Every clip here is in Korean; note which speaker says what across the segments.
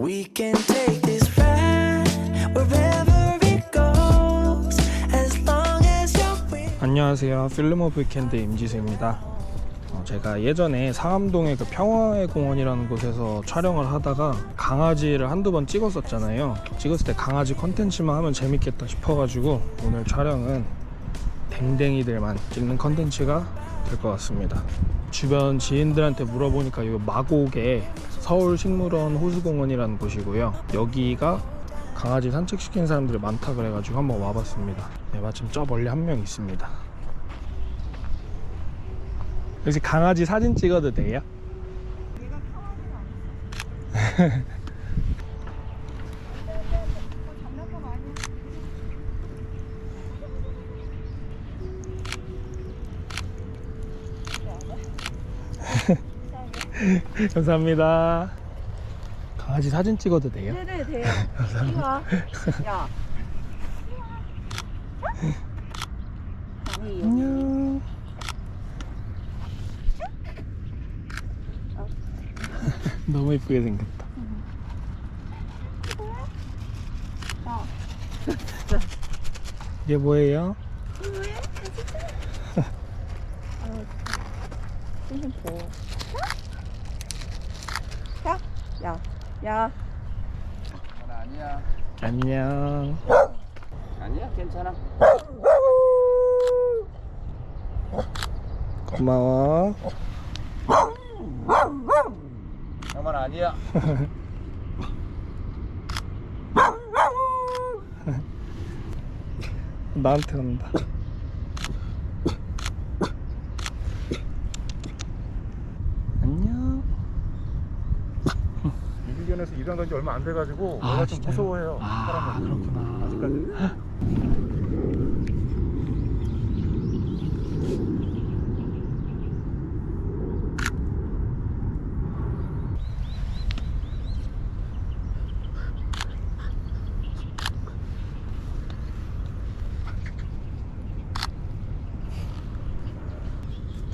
Speaker 1: We can take this ride wherever it goes as long as you're with
Speaker 2: 안녕하세요. 필름 오브 캔드 임지수입니다. 어, 제가 예전에 상암동의 그 평화의 공원이라는 곳에서 촬영을 하다가 강아지를 한두 번 찍었었잖아요. 찍었을 때 강아지 컨텐츠만 하면 재밌겠다 싶어가지고 오늘 촬영은 댕댕이들만 찍는 컨텐츠가 될 것 같습니다. 주변 지인들한테 물어보니까 이 마곡에 서울식물원 호수공원이라는 곳이고요. 여기가 강아지 산책시키는 사람들이 많다 그래가지고 한번 와봤습니다. 네, 마침 저 멀리 한 명 있습니다. 혹시 강아지 사진 찍어도 돼요? 감사합니다. 강아지 사진 찍어도 돼요?
Speaker 3: 네네 돼요. 이리 와. 야. 아니
Speaker 2: 안녕. 너무 이쁘게 생겼다.
Speaker 3: 야.
Speaker 2: 이게 뭐예요?
Speaker 3: 좀 더. 야. 야. 야.
Speaker 4: 아니야.
Speaker 2: 안녕.
Speaker 4: 아니야, 괜찮아.
Speaker 2: 고마워.
Speaker 4: 형만 아니야.
Speaker 2: 나한테 온다. 안녕.
Speaker 5: 유기견에서 일한 건지 얼마 안 돼가지고
Speaker 2: 아,
Speaker 5: 얘가 좀
Speaker 2: 진짜요?
Speaker 5: 무서워해요.
Speaker 2: 아,
Speaker 5: 사람을.
Speaker 2: 그렇구나.
Speaker 5: 아직까지.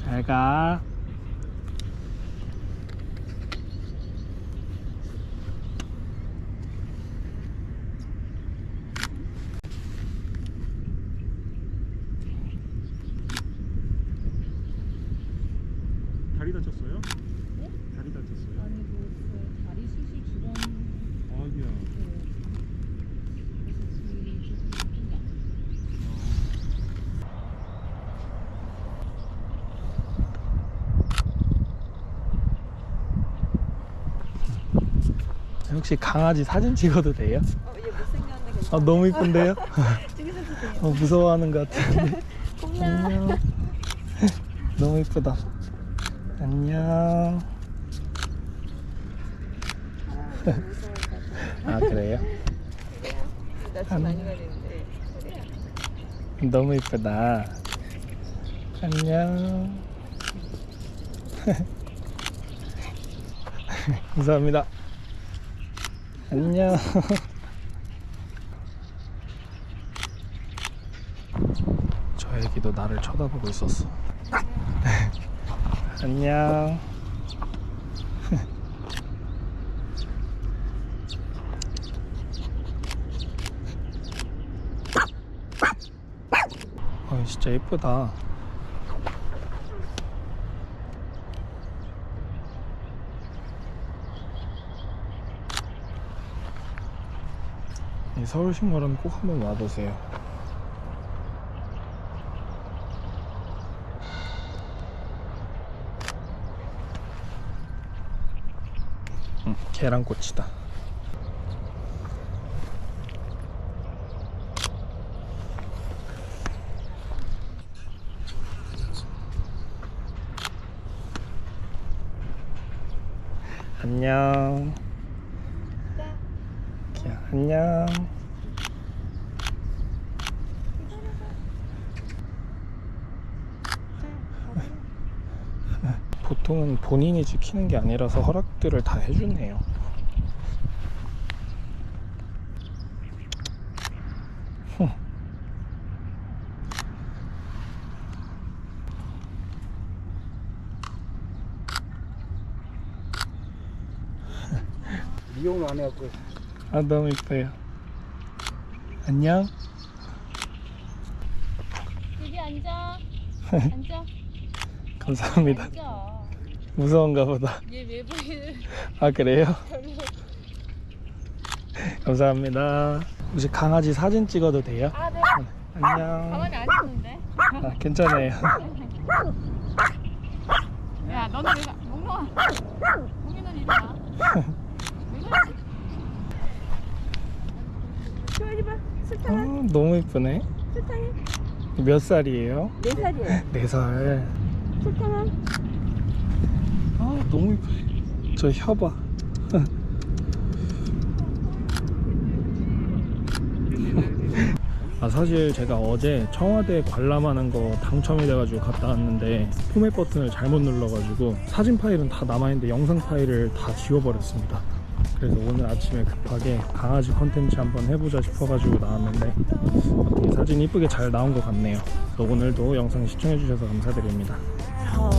Speaker 2: 잘 가.
Speaker 5: 다리 다쳤어요? 다리 다쳤어요?
Speaker 3: 아니 뭐그 다리 수술 주간
Speaker 5: 아기야.
Speaker 3: 그래서 주의 조금 힘들다.
Speaker 2: 혹시 강아지 사진 찍어도 돼요?
Speaker 3: 어 얘 못생겼네 괜찮아.
Speaker 2: 아, 너무 이쁜데요?
Speaker 3: 찍으셔도 돼요.
Speaker 2: 어, 무서워하는 것 같은데. 안녕. 너무 이쁘다. 안녕. 아, 그래요?
Speaker 3: 나좀 많이 가리는데.
Speaker 2: 너무 이쁘다. 안녕. 감사합니다. 안녕. 저 애기도 나를 쳐다보고 있었어. 안녕. 아, 진짜 예쁘다. 서울식물원 꼭 한번 와보세요. 음, 계란꽃이다. 안녕. 야, 안녕. 보통은 본인이 지키는 게 아니라서 허락들을 다 해주네요.
Speaker 5: 이 이용을 안 해갖고
Speaker 2: 아 너무 이뻐요. 안녕.
Speaker 3: 여기 앉아. 앉아.
Speaker 2: 감사합니다.
Speaker 3: 앉아.
Speaker 2: 무서운가 보다.
Speaker 3: 얘 외부인
Speaker 2: 아 그래요? 감사합니다. 혹시 강아지 사진 찍어도 돼요?
Speaker 3: 아 네.
Speaker 2: 안녕.
Speaker 3: 가만히 안 있는데.
Speaker 2: 아, 괜찮아요.
Speaker 3: 야 너는 왜 가? 몽롱아. 공인은 이리 와. 왜 그러지? 좋아하지 마.
Speaker 2: 어, 너무 이쁘네.
Speaker 3: 술탕해.
Speaker 2: 몇 살이에요?
Speaker 3: 네 살이에요.
Speaker 2: 네 살.
Speaker 3: 술탕은
Speaker 2: 아 너무 이쁘네. 저 혀봐. 아 사실 제가 어제 청와대 관람하는 거 당첨이 돼가지고 갔다 왔는데 포맷 버튼을 잘못 눌러가지고 사진 파일은 다 남아있는데 영상 파일을 다 지워버렸습니다. 그래서 오늘 아침에 급하게 강아지 컨텐츠 한번 해보자 싶어가지고 나왔는데 어떻게 사진 이쁘게 잘 나온 것 같네요. 오늘도 영상 시청해주셔서 감사드립니다. 어,